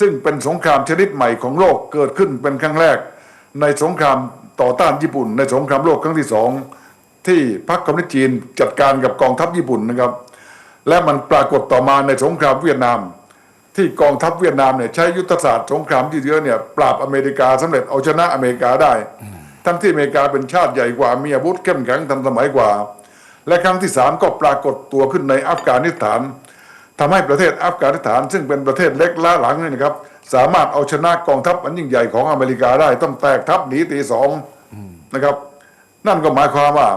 ซึ่งเป็นสงครามชนิดใหม่ของโลกเกิดขึ้นเป็นครั้งแรก ในสงครามต่อต้านญี่ปุ่น ในสงครามโลกครั้งที่สองที่พรรคคอมมิวนิสต์จีนจัดการกับกองทัพญี่ปุ่นนะครับ และมันปรากฏต่อมาในสงครามเวียดนาม ที่กองทัพเวียดนามเนี่ยใช้ยุทธศาสตร์สงครามที่เยอะเนี่ยปราบอเมริกาสำเร็จเอาชนะอเมริกาได้ ทั้งที่อเมริกาเป็นชาติใหญ่กว่ามีอาวุธเข้มแข็งทันสมัยกว่า และครั้งที่สามก็ปรากฏตัวขึ้นในอัฟกานิสถาน ทำให้ประเทศอัฟกานิสถาน ซึ่งเป็นประเทศเล็กล้าหลังนี่นะครับ สามารถเอาชนะกองทัพอันยิ่งใหญ่ของอเมริกาได้ ต้องแตกทัพหนีตีสองนะครับ นั่นก็หมายความว่า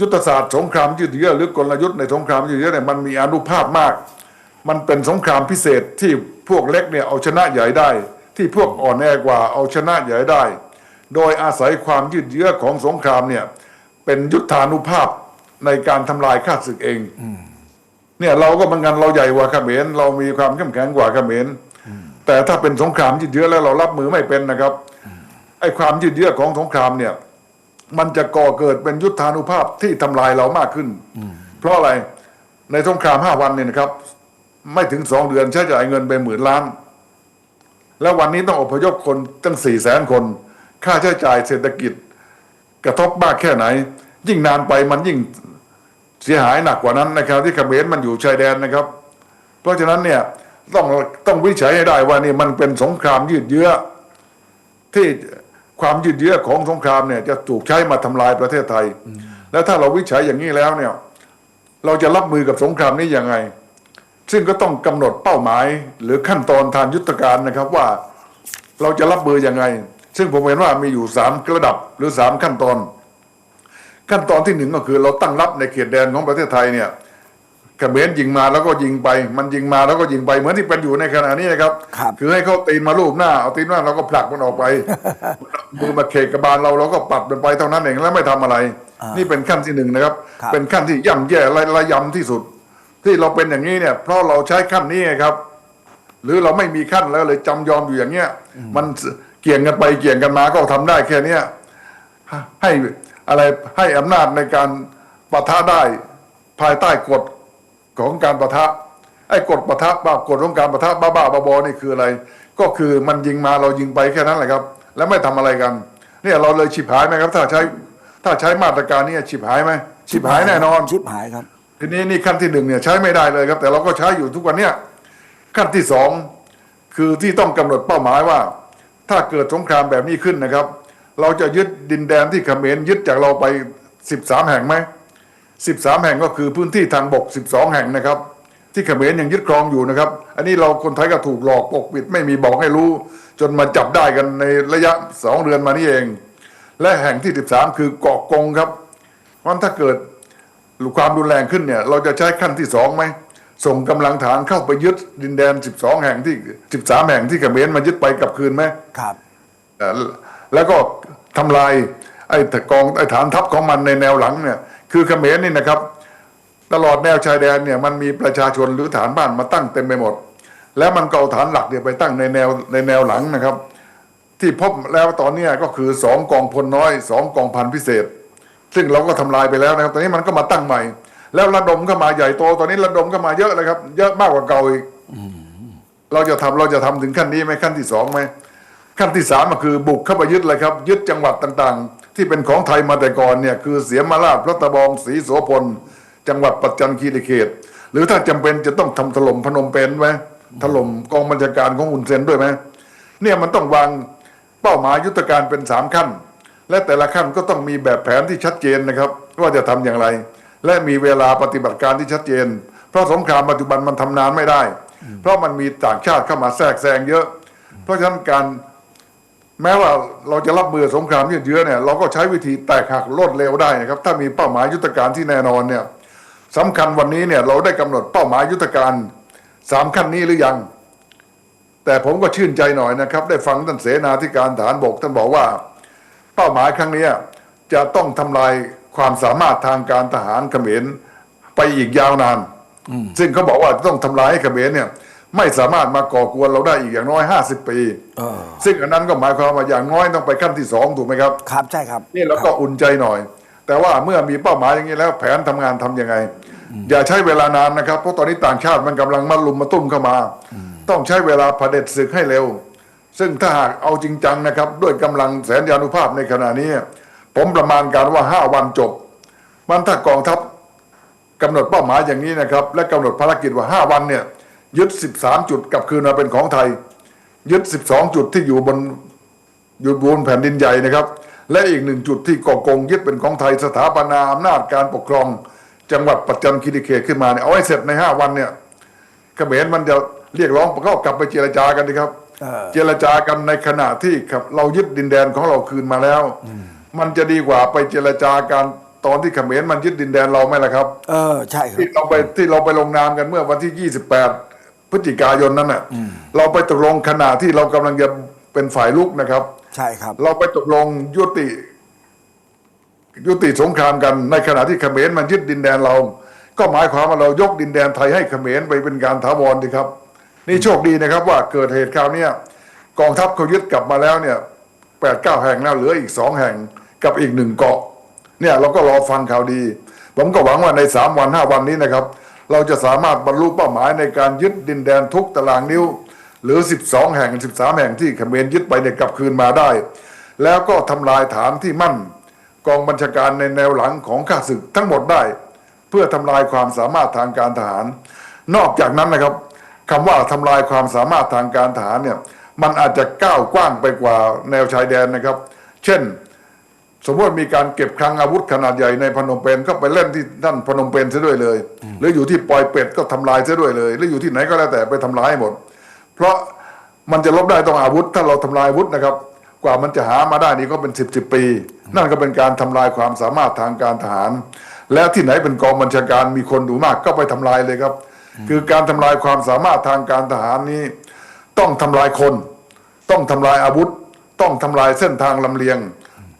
ยุทธศาสตร์สงครามยืดเยื้อหรือกลยุทธ์ในสงครามยืดเยื้อเนี่ยมันมีอนุภาพมาก มันเป็นสงครามพิเศษที่พวกเล็กเนี่ยเอาชนะใหญ่ได้ ที่พวกอ่อนแอกว่าเอาชนะใหญ่ได้ โดยอาศัยความยืดเยื้อของสงครามเนี่ยเป็นยุทธานุภาพในการทำลายข้าศึกเอง เนี่ยเราก็เหมือนกันเราใหญ่กว่าเขมรเรามีความเข้มแข็งกว่าเขมรแต่ถ้าเป็นสงครามยืดเยื้อแล้วเรารับมือไม่เป็นนะครับไอ้ความยืดเยื้อของสงครามเนี่ย มันจะก่อเกิดเป็นยุทธานุภาพที่ทำลายเรามากขึ้น เพราะอะไรในสงครามห้าวันเนี่ยนะครับ ไม่ถึงสองเดือนใช้จ่ายเงินไปหมื่นล้าน แล้ววันนี้ต้องอพยพคนตั้งสี่แสนคน ค่าใช้จ่ายเศรษฐกิจ กระทบมากแค่ไหน ยิ่งนานไปมันยิ่ง เสียหายหนักกว่านั้นนะครับ ที่เขมรมันอยู่ชายแดนนะครับ เพราะฉะนั้นเนี่ยต้องต้องวิจัยให้ได้ว่านี่มันเป็นสงครามยืดเยื้อ ที่ความยืดเยื้อของสงครามเนี่ยจะถูกใช้มาทำลายประเทศไทย แล้วถ้าเราวิจัยอย่างนี้แล้วเนี่ย เราจะรับมือกับสงครามนี้ยังไง ซึ่งก็ต้องกำหนดเป้าหมาย หรือขั้นตอนทางยุทธการนะครับว่าเราจะรับมือยังไง ซึ่งผมเห็นว่ามีอยู่สามระดับหรือสามขั้นตอน ขั้นตอนที่หนึ่งก็คือเราตั้งรับในเขตแดนของประเทศไทยเนี่ยเขมรยิงมาแล้วก็ยิงไป มันยิงมาแล้วก็ยิงไปเหมือนที่เป็นอยู่ในขณะนี้นะครับครับอให้เขาตีนมาลูบหน้าเอาตีนมาเราก็ผลักมันออกไปมือมาเขกกระบาลเราเราก็ปัดมันไปเท่านั้นเองแล้วไม่ทำอะไรอ่านี่นี่เป็นขั้นที่หนึ่งนะครับครับเป็นขั้นที่ย่ำแย่ระระยำที่สุด ที่เราเป็นอย่างนี้เนี่ย เพราะเราใช้ขั้นนี้ไงครับ หรือเราไม่มีขั้นแล้วเลยจำยอมอยู่อย่างเงี้ย มันเกี่ยงกันไปเกี่ยงกันมาก็ทำได้แค่เนี้ยให้ อะไรให้อำนาจในการปะทะได้ภายใต้กฎของการปะทะไอ้กฎปะทะบ้ากฎของการปะทะบ้าๆบอๆนี่คืออะไร ก็คือมันยิงมาเรายิงไปแค่นั้นแหละครับ แล้วไม่ทำอะไรกัน เนี่ยเราเลยฉิบหายไหมครับ ถ้าใช้ถ้าใช้มาตรการนี้ฉิบหายไหมฉิบหายแน่นอนชิบหายครับ ทีนี้นี่ขั้นที่หนึ่งเนี่ยใช้ไม่ได้เลยครับ แต่เราก็ใช้อยู่ทุกวันเนี้ยขั้นที่สองคือที่ต้องกำหนดเป้าหมายว่า ถ้าเกิดสงครามแบบนี้ขึ้นนะครับ เราจะยึดดินแดนที่เขมรยึดจากเราไปสิบสามแห่งไหมสิบสามแห่งก็คือพื้นที่ทางบกสิบสองแห่งนะครับ ที่เขมรยังยึดครองอยู่นะครับ อันนี้เราคนไทยก็ถูกหลอกปกปิดไม่มีบอกให้รู้ จนมาจับได้กันในระยะสองเดือนมานี้เอง และแห่งที่สิบสามคือเกาะกงครับเพราะฉะนั้นถ้าเกิดความรุนแรงขึ้นเนี่ยเราจะใช้ขั้นที่สองไหมส่งกำลังฐานเข้าไปยึดดินแดน 12 แห่งที่ 13 แห่งที่เขมรมายึดไปกลับคืนไหมครับเอ่อ แล้วก็ทำลายไอ้กองไอ้ฐานทัพของมันในแนวหลังเนี่ยคือเขมรนี่นะครับ ตลอดแนวชายแดนเนี่ยมันมีประชาชนหรือฐานบ้านมาตั้งเต็มไปหมด แล้วมันก็เอาฐานหลักเนี่ยไปตั้งในแนวในแนวหลังนะครับ ที่พบแล้วตอนเนี้ยก็คือสองกองพลน้อยสองกองพันพิเศษ ซึ่งเราก็ทำลายไปแล้วนะครับตอนนี้มันก็มาตั้งใหม่ แล้วระดมเข้ามาใหญ่โตตอนนี้ระดมเข้ามาเยอะเลยครับ เยอะมากกว่าเก่าอีกเราจะทำเราจะทำถึงขั้นนี้ไหมขั้นที่สองไหม ขั้นที่สามก็คือบุกเข้าไปยึดเลยครับ ยึดจังหวัดต่างๆ ที่เป็นของไทยมาแต่ก่อนเนี่ยคือเสียมาราชพระตะบองศรีโสพล จังหวัดปัจจันคีรีเขต หรือถ้าจำเป็นจะต้องทำถล่มพนมเปญไหมถล่มกองบัญชาการของอุนเซนด้วยไหมเนี่ยมันต้องวางเป้าหมายยุทธการเป็นสามขั้น และแต่ละขั้นก็ต้องมีแบบแผนที่ชัดเจนนะครับ ว่าจะทำอย่างไร และมีเวลาปฏิบัติการที่ชัดเจน เพราะสงครามปัจจุบันมันทำนานไม่ได้ เพราะมันมีต่างชาติเข้ามาแทรกแซงเยอะ เพราะฉะนั้นการ แม้ว่าเราจะรับมือสงครามยืดเยื้อเนี่ยเราก็ใช้วิธีแตกหักรวดเร็วได้นะครับถ้ามีเป้าหมายยุทธการที่แน่นอนเนี่ยสำคัญวันนี้เนี่ยเราได้กำหนดเป้าหมายยุทธการสามขั้นนี้หรือยัง แต่ผมก็ชื่นใจหน่อยนะครับ ได้ฟังท่านเสนาธิการฐานบกท่านบอกว่า เป้าหมายครั้งเนี้ยจะต้องทำลายความสามารถทางการทหารเขมรไปอีกยาวนาน ซึ่งเขาบอกว่าจะต้องทำลายให้เขมรเนี่ย ไม่สามารถมาก่อกวนเราได้อีกอย่างน้อยห้าสิบปีเออซึ่งอันนั้นก็หมายความว่าอย่างน้อยต้องไปขั้นที่สองถูกไหมครับ ครับใช่ครับ นี่เราก็อุ่นใจหน่อย แต่ว่าเมื่อมีเป้าหมายอย่างนี้แล้วแผนทำงานทำยังไง อย่าใช้เวลานานนะครับ เพราะตอนนี้ต่างชาติมันกำลังมาลุมมาตุ้มเข้ามา ต้องใช้เวลาเผด็จศึกให้เร็ว ซึ่งถ้าหากเอาจริงจังนะครับ ด้วยกำลังแสนยานุภาพในขณะนี้ ผมประมาณการว่าห้าวันจบ มันถ้ากองทัพกำหนดเป้าหมายอย่างนี้นะครับ และกำหนดภารกิจว่าห้าวันเนี่ย ยึด 13 จุดกลับคืนมาเป็นของไทย ยึด 12 จุดที่อยู่บนอยู่บนแผ่นดินใหญ่นะครับ และอีกหนึ่งจุดที่ก่อกงยึดเป็นของไทยสถาปนาอำนาจการปกครอง จังหวัดปัจจันคีรีเขตขึ้นมาเนี่ยเอาให้เสร็จในห้าวันเนี่ยเขมรมันจะเรียกร้องก็กลับไปเจรจากันดีครับเออเจรจากันในขณะที่ครับเรายึดดินแดนของเราคืนมาแล้ว มันจะดีกว่าไปเจรจากันตอนที่เขมรมันยึดดินแดนเราไหมล่ะครับ เออใช่ครับที่เราไปที่เราไปลงนามกันเมื่อวันที่ 28 พฤศจิกายนนั้นน่ะเราไปตกลงขณะที่เรากำลังจะเป็นฝ่ายลุกนะครับ ใช่ครับ เราไปตกลงยุติ ยุติสงครามกันในขณะที่เขมรมันยึดดินแดนเรา ก็หมายความว่าเรายกดินแดนไทยให้เขมรไปเป็นการถาวรดีครับ นี่โชคดีนะครับ ว่าเกิดเหตุคราวเนี้ยกองทัพเขายึดกลับมาแล้วเนี่ยแปดเก้าแห่งแล้วเหลืออีกสองแห่งกับอีกหนึ่งเกาะ เนี่ยเราก็รอฟังข่าวดี ผมก็หวังว่าในสามวันห้าวันนี้นะครับ เราจะสามารถบรรลุเป้าหมายในการยึดดินแดนทุกตารางนิ้ว หรือ 12 แห่ง 13 แห่งที่เขมรยึดไปเนี่ยกลับคืนมาได้ แล้วก็ทำลายฐานที่มั่น กองบัญชาการในแนวหลังของข้าศึกทั้งหมดได้ เพื่อทำลายความสามารถทางการทหาร นอกจากนั้นนะครับคำว่าทำลายความสามารถทางการทหารเนี่ยมันอาจจะก้าวกว้างไปกว่าแนวชายแดนนะครับ เช่น สมมติมีการเก็บคลังอาวุธขนาดใหญ่ในพนมเปญก็ไปเล่นที่นั่นพนมเปญซะด้วยเลย หรืออยู่ที่ปอยเป็ดก็ทำลายซะด้วยเลย หรืออยู่ที่ไหนก็แล้วแต่ไปทำลายให้หมด เพราะมันจะลบได้ต้องอาวุธ ถ้าเราทำลายอาวุธนะครับ กว่ามันจะหามาได้นี่ก็เป็นสิบสิบปี นั่นก็เป็นการทำลายความสามารถทางการทหาร และที่ไหนเป็นกองบัญชาการมีคนดูมากก็ไปทำลายเลยครับ คือการทำลายความสามารถทางการทหารนี้ ต้องทำลายคน ต้องทำลายอาวุธ ต้องทำลายเส้นทางลำเลียง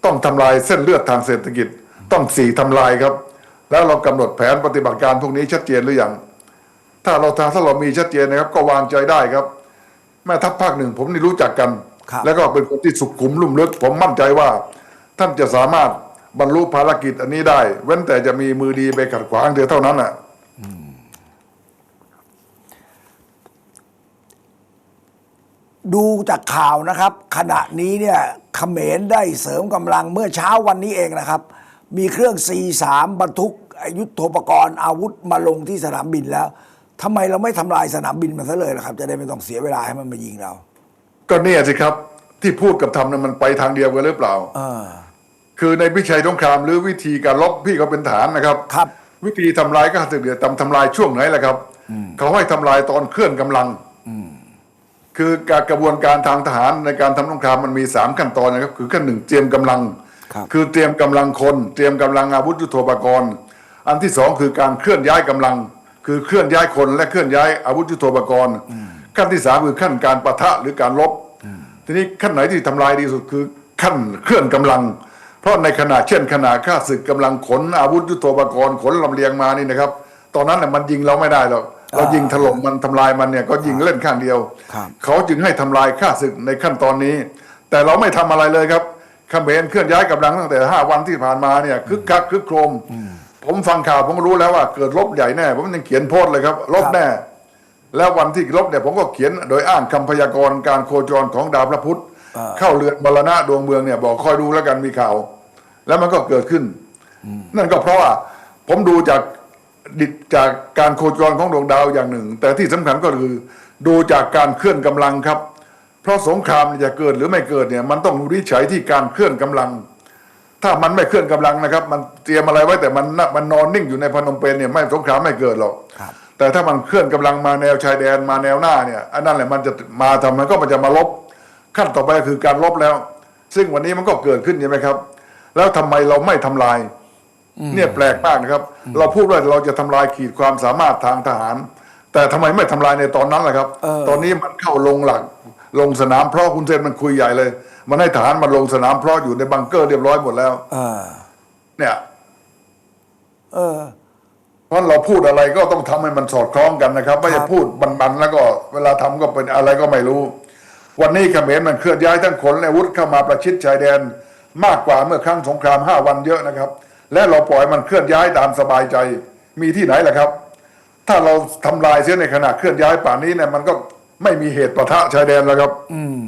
ต้องทำลายเส้นเลือดทางเศรษฐกิจ ต้องสี่ทำลายครับ แล้วเรากำหนดแผนปฏิบัติการพวกนี้ชัดเจนหรือยังถ้าเราทางถ้าเรามีชัดเจนนะครับ ก็วางใจได้ครับ แม่ทัพภาคหนึ่งผมนี่รู้จักกันครับแล้วก็เป็นคนที่สุขุมลุ่มลึก ผมมั่นใจว่า ท่านจะสามารถบรรลุภารกิจอันนี้ได้ เว้นแต่จะมีมือดีไปขัดขวางเดียวเท่านั้นแหละ ดูจากข่าวนะครับ ขณะนี้เนี่ยเขมรได้เสริมกำลังเมื่อเช้าวันนี้เองนะครับ มีเครื่อง C3 บรรทุกยุทโธปกรณ์อาวุธมาลงที่สนามบินแล้วทำไมเราไม่ทำลายสนามบินมันซะเลยล่ะครับ จะได้ไม่ต้องเสียเวลาให้มันมายิงเรา ก็เนี่ยสิครับที่พูดกับทำนั้นมันไปทางเดียวกันหรือเปล่าเออคือในวิชัยสงครามหรือวิธีการลบพี่ก็เป็นฐานนะครับครับ วิธีทำลายก็สึกเดือดทำทำลายช่วงไหนล่ะครับเขาให้ทำลายตอนเคลื่อนกำลัง คือการกระบวนการทางทหารในการทำสงครามมันมีสามขั้นตอนนะครับ คือขั้นหนึ่งเตรียมกำลังครับอเตรียมกำลังคน เตรียมกำลังอาวุธยุทโธปกรณ์ อันที่สองคือการเคลื่อนย้ายกำลัง คือเคลื่อนย้ายคนและเคลื่อนย้ายอาวุธยุทโธปกรณ์ ขั้นที่สามคือขั้นการปะทะหรือการลบ ทีนี้ขั้นไหนที่ทำลายดีสุดคือขั้นเคลื่อนกำลัง เพราะในขณะเช่นขณะข้าศึกกำลังขนอาวุธยุทโธปกรณ์ขนลำเลียงมานี่นะครับ ตอนนั้นน่ะมันยิงเราไม่ได้หรอก เรายิงถล่มมันทำลายมันเนี่ยก็ยิงเล่นข้างเดียวครับเขาจึงให้ทำลายข้าศึกในขั้นตอนนี้ แต่เราไม่ทำอะไรเลยครับเขมรเคลื่อนย้ายกำลังตั้งแต่ห้าวันที่ผ่านมาเนี่ยคึกคักคึกโครม ผมฟังข่าวผมก็รู้แล้วว่าเกิดลบใหญ่แน่ผมยังเขียนโพสต์เลยครับลบแน่ แล้ววันที่ลบเนี่ยผมก็เขียนโดยอ้างคำพยากรณ์การโคจรของดาวพระพุธเข้าเรือนมรณะดวงเมืองเนี่ยบอกคอยดูแล้วกันมีข่าว แล้วมันก็เกิดขึ้น นั่นก็เพราะว่าผมดูจาก ดิจากการโคจรของดวงดาวอย่างหนึ่ง แต่ที่สำคัญก็คือดูจากการเคลื่อนกำลังครับ เพราะสงครามเนี่ยจะเกิดหรือไม่เกิดเนี่ยมันต้องวิจัยที่การเคลื่อนกำลัง ถ้ามันไม่เคลื่อนกำลังนะครับ มันเตรียมอะไรไว้แต่มันน่ะมันนอนนิ่งอยู่ในพนมเปญเนี่ยไม่สงครามไม่เกิดหรอกครับแต่ถ้ามันเคลื่อนกำลังมาแนวชายแดนมาแนวหน้าเนี่ยอันนั้นแหละมันจะมาทำมันก็มันจะมาลบ ขั้นต่อไปก็คือการลบแล้ว ซึ่งวันนี้มันก็เกิดขึ้นใช่ไหมครับ แล้วทำไมเราไม่ทำลาย เนี่ยแปลกมากนะครับ เราพูดว่าเราจะทำลายขีดความสามารถทางทหาร แต่ทำไมไม่ทำลายในตอนนั้นล่ะครับเออตอนนี้มันเข้าลงหลักลงสนามเพราะคุณเซนมันคุยใหญ่เลย มันให้ทหารมาลงสนามเพราะอยู่ในบังเกอร์เรียบร้อยหมดแล้วเออเนี่ยเออเพราะเราพูดอะไรก็ต้องทำให้มันสอดคล้องกันนะครับไม่ครัจะบพูดบันๆแล้วก็ เวลาทำก็เป็นอะไรก็ไม่รู้ วันนี้เขมรมันเคลื่อนย้ายทั้งขนและอาวุธเข้ามาประชิดชายแดน มากกว่าเมื่อครั้งสงครามห้าวันเยอะนะครับ และเราปล่อยมันเคลื่อนย้ายตามสบายใจ มีที่ไหนล่ะครับ ถ้าเราทำลายเสียในขณะเคลื่อนย้ายป่านนี้เนี่ยมันก็ไม่มีเหตุประทะชายแดนแล้วครับ อืม